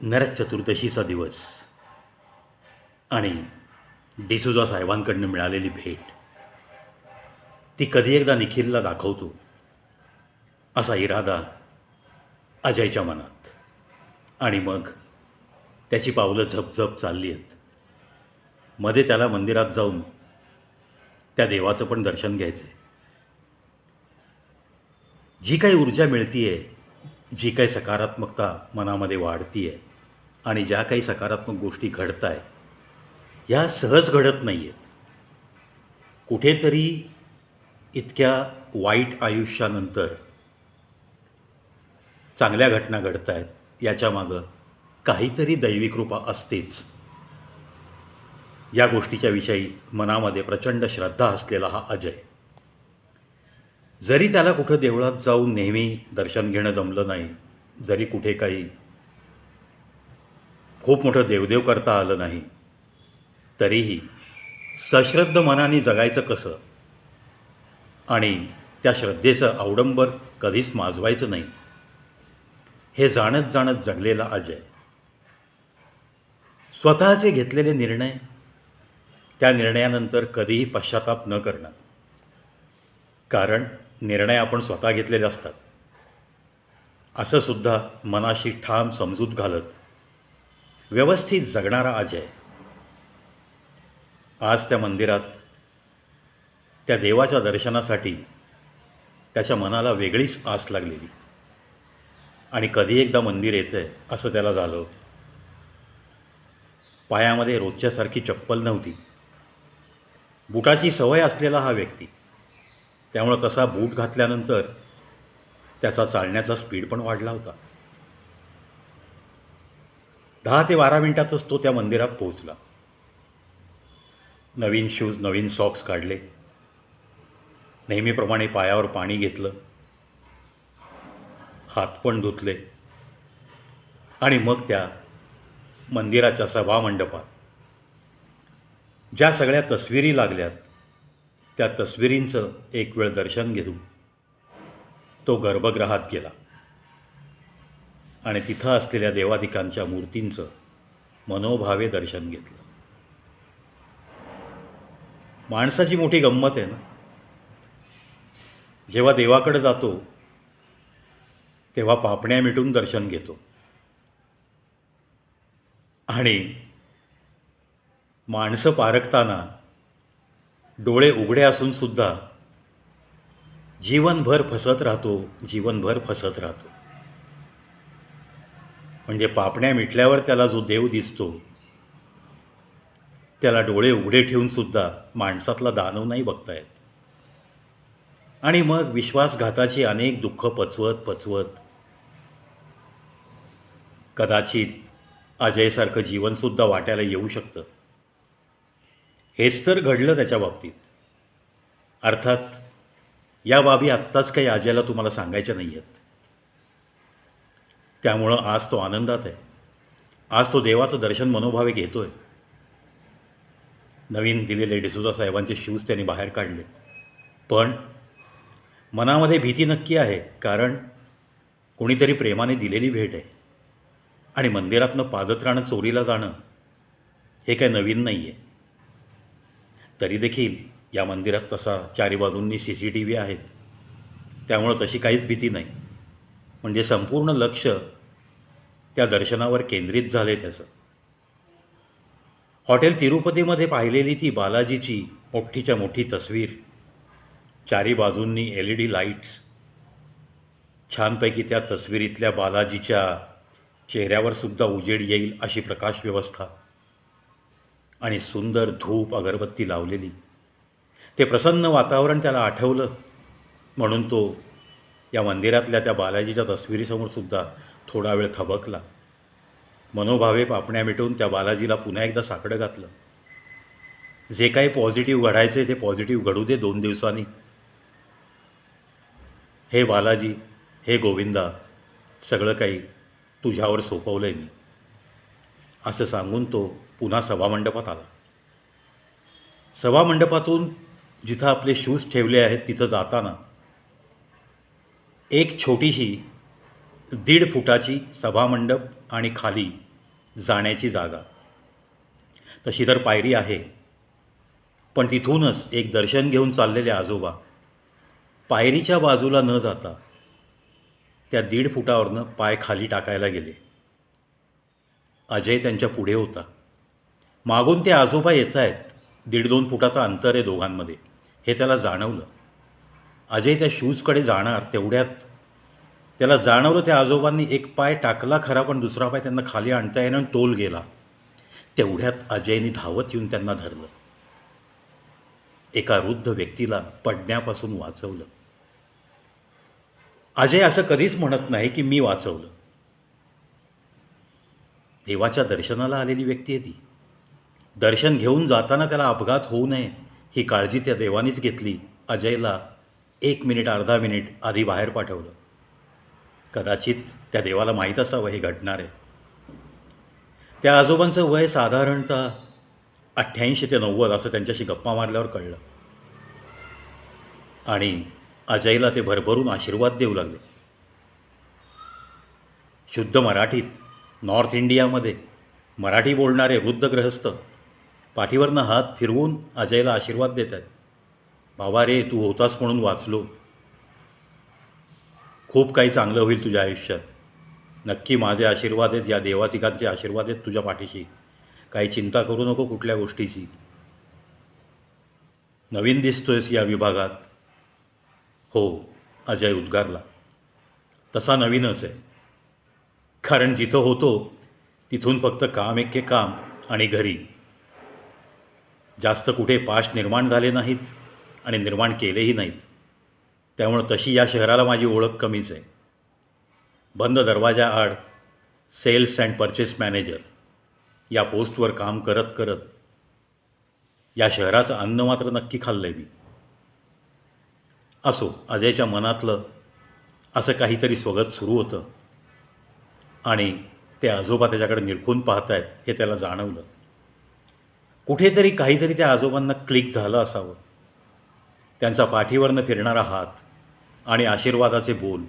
नरक चतुर्दशीचा दिवस. आणि डिसुजा साहेबांकडनं मिळालेली भेट. ती कधी एकदा निखिलला दाखवतो असा इरादा अजयच्या मनात. आणि मग त्याची पावलं झपझप चालली आहेत. मध्ये त्याला मंदिरात जाऊन त्या देवाचं पण दर्शन घ्यायचं आहे जी काही ऊर्जा मिळतीये जी काही सकारात्मकता मनामध्ये वाढती आहे आणि ज्या काही सकारात्मक गोष्टी घडत आहेत ह्या सहज घडत नाही आहेत कुठेतरी इतक्या वाईट आयुष्यानंतर चांगल्या घटना घडत आहेत याच्यामागं काहीतरी दैवी कृपा असतेच. या गोष्टीच्या विषयी मनामध्ये प्रचंड श्रद्धा असलेला हा अजय. जरी त्याला कुठं देवळात जाऊन नेहमी दर्शन घेणं जमलं नाही जरी कुठे काही खूप मोठं देवदेव करता आलं नाही तरीही सश्रद्ध मनाने जगायचं कसं? आणि त्या श्रद्धेचं अवडंबर कधीच माजवायचं नाही. हे जाणत जाणत जगलेला अजय. स्वतःचे घेतलेले निर्णय त्या निर्णयानंतर कधीही पश्चाताप न करणं. कारण निर्णय आपण स्वतः घेतलेले असतात. असं सुद्धा मनाशी ठाम समजूत घालत व्यवस्थित जगणारा अजय. आज त्या मंदिरात त्या देवाच्या दर्शनासाठी त्याच्या मनाला वेगळीच आस लागलेली. आणि कधी एकदा मंदिर येतं आहे असं त्याला झालं होतं. पायामध्ये रोजच्यासारखी चप्पल नव्हती. बुटाची सवय असलेला हा व्यक्ती त्यामुळं तसा बूट घातल्यानंतर त्याचा चालण्याचा स्पीड पण वाढला होता. दहा ते बारा मिनिटातच तो त्या मंदिरात पोहोचला. नवीन शूज नवीन सॉक्स काढले. नेहमीप्रमाणे पायावर पाणी घेतलं. हात पण धुतले. आणि मग त्या मंदिराच्या सभामंडपात ज्या सगळ्या तस्विरी लागल्यात त्या तस्विरींचं एक वेळ दर्शन घेऊन तो गर्भगृहात गेला. आणि तिथं असलेल्या देवादिकांच्या मूर्तींचं मनोभावे दर्शन घेतलं. माणसाची मोठी गंमत आहे ना? जेव्हा देवाकडे जातो तेव्हा पापण्या मिटून दर्शन घेतो. आणि माणसं पारखताना डोळे उघडे असून सुद्धा जीवनभर फसत राहतो जीवनभर फसत राहतो. म्हणजे पापण्या मिटल्यावर त्याला जो देव दिसतो त्याला डोळे उघडे ठेवून सुद्धा माणसातला दानव नाही बघता येत आणि मग विश्वासघाताची अनेक दुःख पचवत पचवत कदाचित अजयसारखं जीवनसुद्धा वाट्याला येऊ शकतं. हेच तर घडलं त्याच्या बाबतीत. अर्थात या बाबी आत्ताच काही अजयला तुम्हाला सांगायच्या नाही आहेत त्यामुळं आज तो आनंदात आहे. आज तो देवाचं दर्शन मनोभावे घेतो आहे नवीन दिलेले डिसुजा साहेबांचे शूज त्यांनी बाहेर काढले. पण मनामध्ये भीती नक्की आहे कारण कोणीतरी प्रेमाने दिलेली भेट आहे. आणि मंदिरातनं पादत्राणं चोरीला जाणं हे काय नवीन नाही आहे तरी देखील या मंदिरात तसा चारी बाजूंनी सी सी टी व्ही आहेत. त्यामुळं तशी काहीच भीती नाही. म्हणजे संपूर्ण लक्ष त्या दर्शनावर केंद्रित झाले त्याचं. हॉटेल तिरुपतीमध्ये पाहिलेली ती बालाजीची मोठीच्या मोठी तस्वीर. चारी बाजूंनी एल ई डी लाईट्स. छानपैकी त्या तस्वीरीतल्या बालाजीच्या चेहऱ्यावर सुद्धा उजेड येईल अशी प्रकाश व्यवस्था आणि सुंदर धूप अगरबत्ती लावलेली. ते प्रसन्न वातावरण त्याला आठवलं. म्हणून तो या मंदिरातल्या त्या बालाजीच्या तस्विरीसमोर सुद्धा थोडा वेळ थबकला. मनोभावे पापण्या मिटवून त्या बालाजीला पुन्हा एकदा साकडं घातलं. जे काही पॉझिटिव्ह घडायचे ते पॉझिटिव्ह घडू दे दोन दिवसांनी. हे बालाजी हे गोविंदा सगळं काही तुझ्यावर सोपवलं आहे मी. असं सांगून तो पुन्हा सभामंडपात आला. सभामंडपातून जिथं आपले शूज ठेवले आहेत तिथं जाताना एक छोटीशी दीड फुटाची सभामंडप आणि खाली जाण्याची जागा. तशी तर पायरी आहे. पण तिथूनच एक दर्शन घेऊन चाललेले आजोबा पायरीच्या बाजूला न जाता त्या दीड फुटावरनं पाय खाली टाकायला गेले. अजय त्यांच्या पुढे होता. मागून ते आजोबा येत आहेत दीड दोन फुटाचं अंतर आहे दोघांमध्ये. हे त्याला जाणवलं. अजय त्या शूजकडे जाणार तेवढ्यात. त्याला जाणवलं त्या आजोबांनी एक पाय टाकला खरा पण दुसरा पाय त्यांना खाली आणता येणं आणि गेला. तेवढ्यात अजयनी धावत येऊन त्यांना धरलं. एका वृद्ध व्यक्तीला पडण्यापासून वाचवलं. अजय असं कधीच म्हणत नाही की मी वाचवलं. देवाच्या दर्शनाला आलेली व्यक्ती आहे ती. दर्शन घेऊन जाताना त्याला अपघात होऊ नये ही काळजी त्या देवानीच घेतली. अजयला एक मिनिट अर्धा मिनिट आधी बाहेर पाठवलं. कदाचित त्या देवाला माहीत असावं हे घडणार आहे. त्या आजोबांचं वय साधारणतः अठ्ठ्याऐंशी ते नव्वद असं त्यांच्याशी गप्पा मारल्यावर कळलं. आणि अजयला ते भरभरून आशीर्वाद देऊ लागले. शुद्ध मराठीत नॉर्थ इंडियामध्ये मराठी बोलणारे वृद्ध ग्रहस्थ पाठीवरनं हात फिरवून अजयला आशीर्वाद देत आहेत बाबा रे तू होतास म्हणून वाचलो. खूप काही चांगलं होईल तुझ्या आयुष्यात. नक्की माझे आशीर्वाद आहेत या देवातिकांचे आशीर्वाद आहेत तुझ्या पाठीशी. काही चिंता करू नको कुठल्या गोष्टीची. नवीन दिसतोयस या विभागात. हो अजय उद्गारला. तसा नवीनच आहे. कारण जिथं होतो तिथून फक्त काम एके काम आणि घरी. जास्त कुठे पाश निर्माण झाले नाहीत आणि निर्माण केलेही नाहीत. त्यामुळं तशी या शहराला माझी ओळख कमीच आहे. बंद दरवाजा आड सेल्स अँड परचेस मॅनेजर या पोस्टवर काम करत करत या शहराचं अन्न मात्र नक्की खाल्लं आहे मी. असो अजयच्या मनातलं असं काहीतरी स्वगत सुरू होतं आणि ते आजोबा त्याच्याकडे निरखून पाहत आहेत हे त्याला जाणवलं. कुठेतरी काहीतरी त्या आजोबांना क्लिक झालं असावं. त्यांचा पाठीवरनं फिरणारा हात आणि आशीर्वादाचे बोल.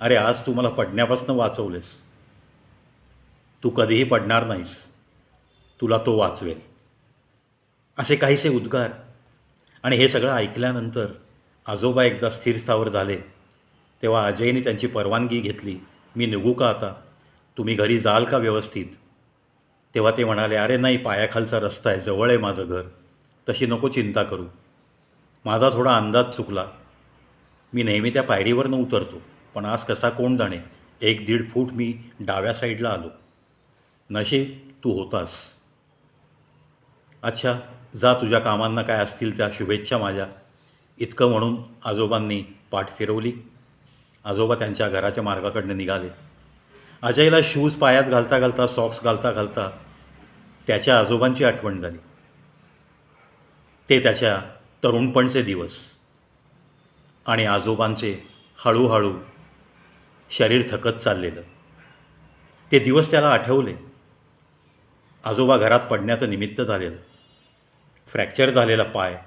अरे आज तू मला पडण्यापासून वाचवलेस. तू कधीही पडणार नाहीस. तुला तो वाचवेल. असे काहीसे उद्गार. आणि हे सगळं ऐकल्यानंतर आजोबा एकदा स्थिरस्थावर झाले. तेव्हा अजयने त्यांची परवानगी घेतली. मी निघू का आता? तुम्ही घरी जाल का व्यवस्थित? तेव्हा ते म्हणाले अरे नाही पायाखालचा रस्ता आहे जवळ आहे माझं घर. तशी नको चिंता करू. माझा थोडा अंदाज चुकला. मी नेहमी त्या पायरीवरनं उतरतो पण आज कसा कोण जाणे? एक दीड फूट मी डाव्या साईडला आलो. नशीब तू होतास. अच्छा जा तुझ्या कामांना काय असतील त्या शुभेच्छा माझ्या. इतकं म्हणून आजोबांनी पाठ फिरवली. आजोबा त्यांच्या घराच्या मार्गाकडनं निघाले. अजयला शूज पायात घालता घालता सॉक्स घालता घालता त्याच्या आजोबांची आठवण झाली. ते त्याच्या तरुणपणचे दिवस आणि आजोबांचे हळूहळू शरीर थकत चाललेलं. ते दिवस त्याला आठवले. आजोबा घरात पडण्याचं निमित्त झालेलं. फ्रॅक्चर झालेला पाय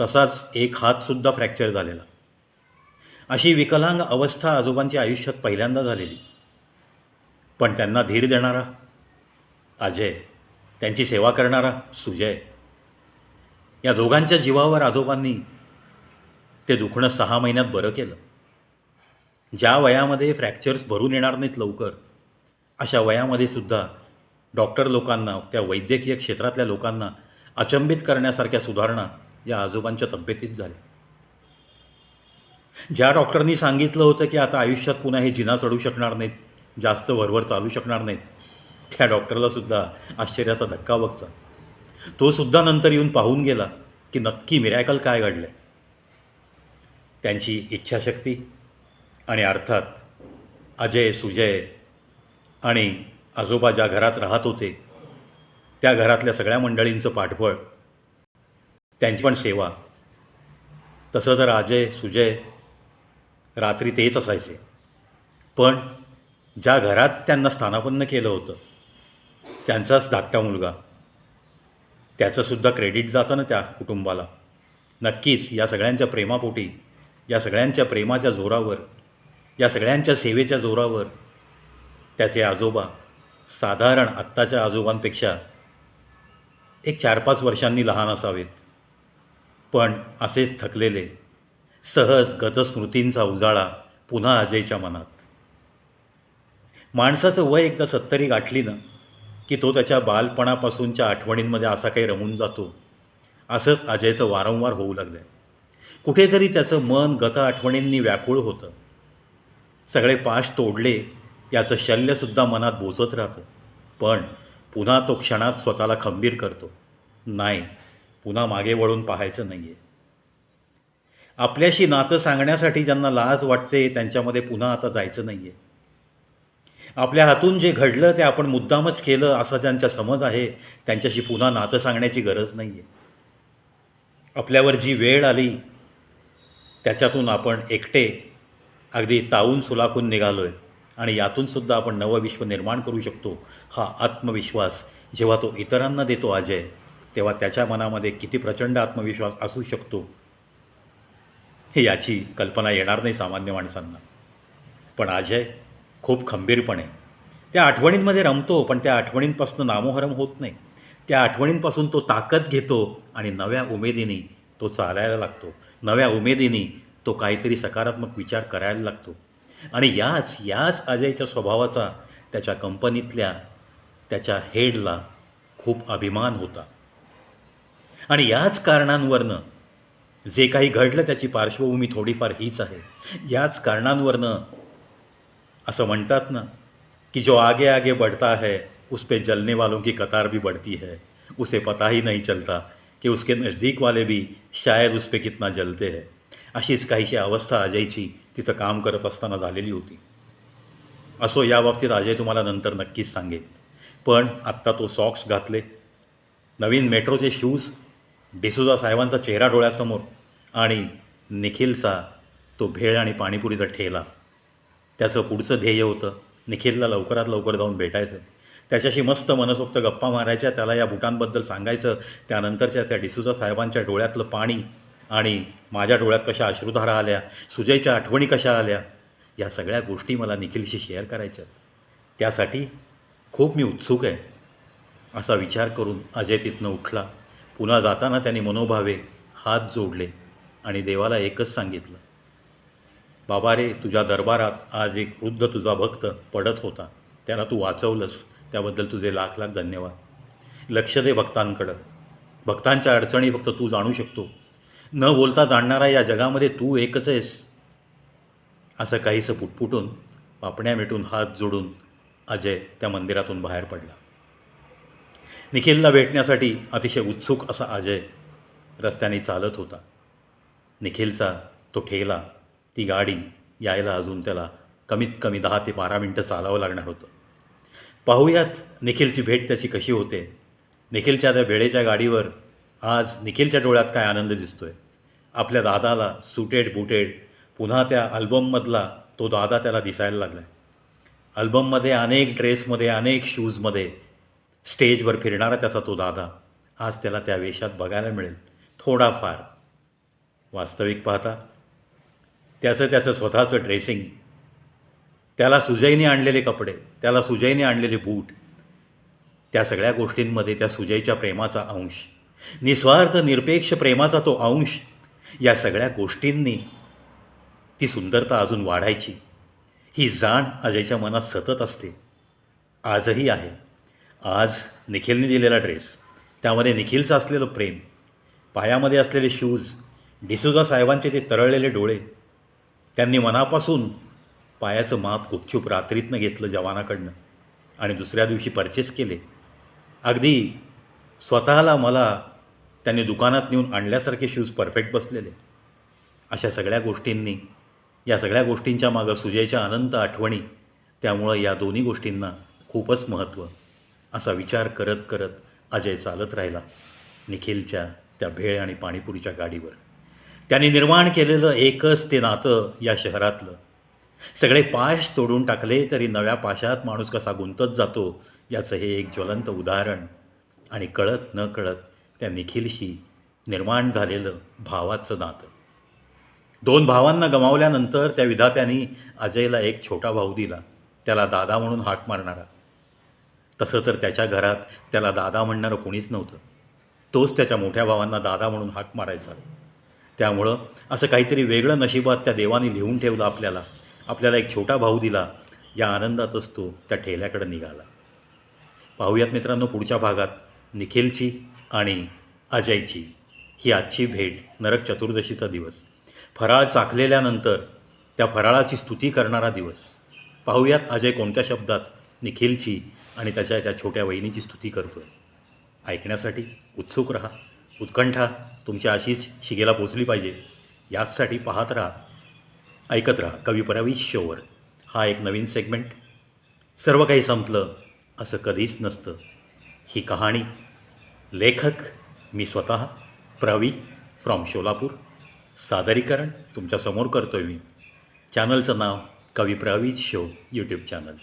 तसाच एक हातसुद्धा फ्रॅक्चर झालेला. अशी विकलांग अवस्था आजोबांच्या आयुष्यात पहिल्यांदा झालेली. पण त्यांना धीर देणारा अजय त्यांची सेवा करणारा सुजय. या दोघांच्या जीवावर आजोबांनी ते दुखणं सहा महिन्यात बरं केलं. ज्या वयामध्ये फ्रॅक्चर्स भरून येणार नाहीत लवकर अशा वयामध्ये सुद्धा डॉक्टर लोकांना त्या वैद्यकीय क्षेत्रातल्या लोकांना अचंबित करण्यासारख्या सुधारणा या आजोबांच्या तब्येतीत झाल्या. ज्या डॉक्टरनी सांगितलं होतं की आता आयुष्यात पुन्हा हे जिना चढू शकणार नाहीत जास्त वरवर चालू शकणार नाहीत त्या डॉक्टरलासुद्धा आश्चर्याचा धक्का बघचा तो सुद्धा नंतर येऊन पाहून गेला की नक्की मिरॅकल काय घडलं आहे त्यांची इच्छाशक्ती आणि अर्थात अजय सुजय आणि आजोबा ज्या घरात राहत होते त्या घरातल्या सगळ्या मंडळींचं पाठबळ त्यांची पण सेवा. तसं तर अजय सुजय रात्री तेच असायचे. पण ज्या घरात त्यांना स्थानापन्न केलं होतं त्यांचाच धाकटा मुलगा. त्याचंसुद्धा क्रेडिट जातं ना त्या कुटुंबाला. नक्कीच या सगळ्यांच्या प्रेमापोटी या सगळ्यांच्या प्रेमाच्या जोरावर या सगळ्यांच्या सेवेच्या जोरावर त्याचे आजोबा साधारण आत्ताच्या आजोबांपेक्षा एक चार पाच वर्षांनी लहान असावेत. पण असेच थकलेले सहज गतस्मृतींचा उजाळा पुन्हा अजयच्या मनात. माणसाचं वय एकदा सत्तरी गाठली ना की तो त्याच्या बालपणापासूनच्या आठवणींमध्ये असा काही रमून जातो. असंच अजयचं वारंवार होऊ लागलं आहे कुठेतरी त्याचं मन गत आठवणींनी व्याकुळ होतं. सगळे पाश तोडले याचं शल्यसुद्धा मनात बोचत राहतं. पण पुन्हा तो क्षणात स्वतःला खंबीर करतो. नाही पुन्हा मागे वळून पाहायचं नाही आहे आपल्याशी नातं सांगण्यासाठी ज्यांना लाज वाटते त्यांच्यामध्ये पुन्हा आता जायचं नाही आहे आपल्या हातून जे घडलं ते आपण मुद्दामच केलं असा ज्यांच्या समज आहे त्यांच्याशी पुन्हा नातं सांगण्याची गरज नाही आहे आपल्यावर जी वेळ आली त्याच्यातून आपण एकटे अगदी तावून सुलाखून निघालो आहे आणि यातूनसुद्धा आपण नवं विश्व निर्माण करू शकतो हा आत्मविश्वास जेव्हा तो इतरांना देतो अजय तेव्हा त्याच्या मनामध्ये किती प्रचंड आत्मविश्वास असू शकतो हे याची कल्पना येणार नाही सामान्य माणसांना. पण अजय खूप खंबीरपणे. त्या आठवणींमध्ये रमतो पण त्या आठवणींपासून नामोहरम होत नाही. त्या आठवणींपासून तो ताकद घेतो आणि नव्या उमेदीने तो चालायला लागतो. नव्या उमेदीने तो काहीतरी सकारात्मक विचार करायला लागतो. आणि याच याच अजयच्या स्वभावाचा त्याच्या कंपनीतल्या त्याच्या हेडला खूप अभिमान होता. आणि याच कारणांवरनं जे काही घडलं त्याची पार्श्वभूमी थोडीफार हीच आहे. याच कारणांवरनं असं म्हणतात ना कि जो आगे आगे बढ़ता है उस पे जलने वालों की कतार भी बढ़ती है। उसे पता ही नहीं चलता की उसके नज़दीक वाले भी शायद उस पे कितना जलते है। अशीच काहीशी अवस्था अजयची तिथं काम करत असताना झालेली होती। असो या बाबतीत अजय तुम्हाला नंतर नक्कीच सांगेल पण आत्ता तो सॉक्स घातले. नवीन मेट्रोचे शूज डिसुजा साहेबांचा चेहरा डोळ्यासमोर आणि निखिलचा तो भेळ आणि पाणीपुरीचा ठेला. त्याचं पुढचं ध्येय होतं. निखिलला लवकरात लवकर जाऊन भेटायचं. त्याच्याशी मस्त मनसोक्त गप्पा मारायच्या त्याला या बुटांबद्दल सांगायचं. त्यानंतरच्या त्या डिसुजा साहेबांच्या डोळ्यातलं पाणी आणि माझ्या डोळ्यात कशा अश्रुधारा आल्या सुजयच्या आठवणी कशा आल्या या सगळ्या गोष्टी मला निखिलशी शेअर करायच्या. त्यासाठी खूप मी उत्सुक आहे. असा विचार करून अजय तिथनं उठला. पुन्हा जाताना त्यांनी मनोभावे हात जोडले आणि देवाला एकच सांगितलं. बाबा रे तुझ्या दरबारात आज एक वृद्ध तुझा भक्त पडत होता. त्याला तू वाचवलंस. त्याबद्दल तुझे लाख लाख धन्यवाद. लक्ष दे भक्तांकडं. भक्तांच्या अडचणी फक्त तू जाणू शकतो. न बोलता जाणणारा या जगामध्ये तू एकच आहेस. असं काहीसं पुटपुटून पापण्या मिटून हात जोडून अजय त्या मंदिरातून बाहेर पडला. निखिलला भेटण्यासाठी अतिशय उत्सुक असा अजय रस्त्याने चालत होता. निखिलचा तो ठेला ती गाडी यायला अजून त्याला कमीत कमी दहा ते बारा मिनटं चालावं लागणार होतं. पाहूयात निखिलची भेट त्याची कशी होते. निखिलच्या त्या वेळेच्या गाडीवर आज निखिलच्या डोळ्यात काय आनंद दिसतोय. आपल्या दादाला सुटेड बुटेड पुन्हा त्या अल्बममधला तो दादा त्याला दिसायला लागला आहे अल्बममध्ये अनेक ड्रेसमध्ये अनेक शूजमध्ये स्टेजवर फिरणारा त्याचा तो दादा आज त्याला त्या वेशात बघायला मिळेल. थोडाफार. वास्तविक पाहता त्याचं त्याचं स्वतःचं ड्रेसिंग त्याला सुजयने आणलेले कपडे त्याला सुजयने आणलेले बूट त्या सगळ्या गोष्टींमध्ये त्या सुजयच्या प्रेमाचा अंश निस्वार्थ निरपेक्ष प्रेमाचा तो अंश या सगळ्या गोष्टींनी ती सुंदरता अजून वाढायची. ही जाण अजयच्या मनात सतत असते. आजही आहे. आज निखिलने दिलेला ड्रेस त्यामध्ये निखिलचं असलेलं प्रेम पायामध्ये असलेले शूज डिसुजा साहेबांचे ते तरळलेले डोळे त्यांनी मनापासून पायाचं माप गुपछूप रात्रीतनं घेतलं जवानाकडनं आणि दुसऱ्या दिवशी परचेस केले. अगदी स्वतःला मला त्यांनी दुकानात नेऊन आणल्यासारखे शूज परफेक्ट बसलेले. अशा सगळ्या गोष्टींनी या सगळ्या गोष्टींच्या मागं सुजयच्या अनंत आठवणी त्यामुळं या दोन्ही गोष्टींना खूपच महत्त्व असा विचार करत करत अजय चालत राहिला निखिलच्या त्या भेळ आणि पाणीपुरीच्या गाडीवर. त्यांनी निर्माण केलेलं एकच ते नातं या शहरातलं. सगळे पाश तोडून टाकले तरी नव्या पाशात माणूस कसा गुंतत जातो याचं हे एक ज्वलंत उदाहरण. आणि कळत न कळत त्या निखिलशी निर्माण झालेलं भावाचं नातं. दोन भावांना गमावल्यानंतर त्या विधात्यांनी अजयला एक छोटा भाऊ दिला. त्याला दादा म्हणून हाक मारणारा. तसं तर त्याच्या घरात त्याला दादा म्हणणारं कोणीच नव्हतं. तोच त्याच्या मोठ्या भावांना दादा म्हणून हाक मारायचा. त्यामुळं असं काहीतरी वेगळं नशिबात त्या देवाने लिहून ठेवलं आपल्याला. आपल्याला एक छोटा भाऊ दिला. या आनंदातच तो त्या ठेल्याकडे निघाला. पाहूयात मित्रांनो पुढच्या भागात निखिलची आणि अजयची ही आजची भेट नरक चतुर्दशीचा दिवस. फराळ चाकलेल्यानंतर त्या फराळाची स्तुती करणारा दिवस. पाहूयात अजय कोणत्या शब्दात निखिलची आणि त्याच्या त्या छोट्या वहिनीची स्तुती करतोय. ऐकण्यासाठी उत्सुक राहा. उत्कंठा तुमच्या अशीच शिगेला पोचली पाहिजे. याचसाठी पाहत राहा ऐकत राहा कवी शोवर हा एक नवीन सेगमेंट सर्व काही संपलं असं कधीच नसतं. ही कहाणी लेखक मी स्वतः प्रवी फ्रॉम शोलापूर. सादरीकरण तुमच्यासमोर करतो आहे मी. चॅनलचं नाव कवी प्रवीज शो यूट्यूब चॅनल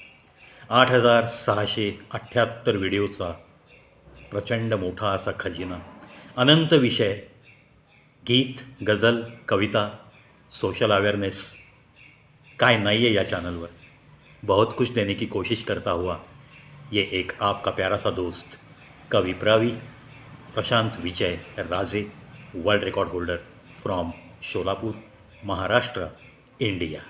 आठ हजार सहाशे अठ्ठ्याहत्तर व्हिडिओचा प्रचंड मोठा असा खजिना अनंत विषय, गीत गझल कविता सोशल अवेयरनेस काय नहीं है या चैनल पर बहुत कुछ देने की कोशिश करता हुआ ये एक आपका प्यारा सा दोस्त, कवि Pravi, Prashant Vijay Raje world record holder from Solapur, Maharashtra India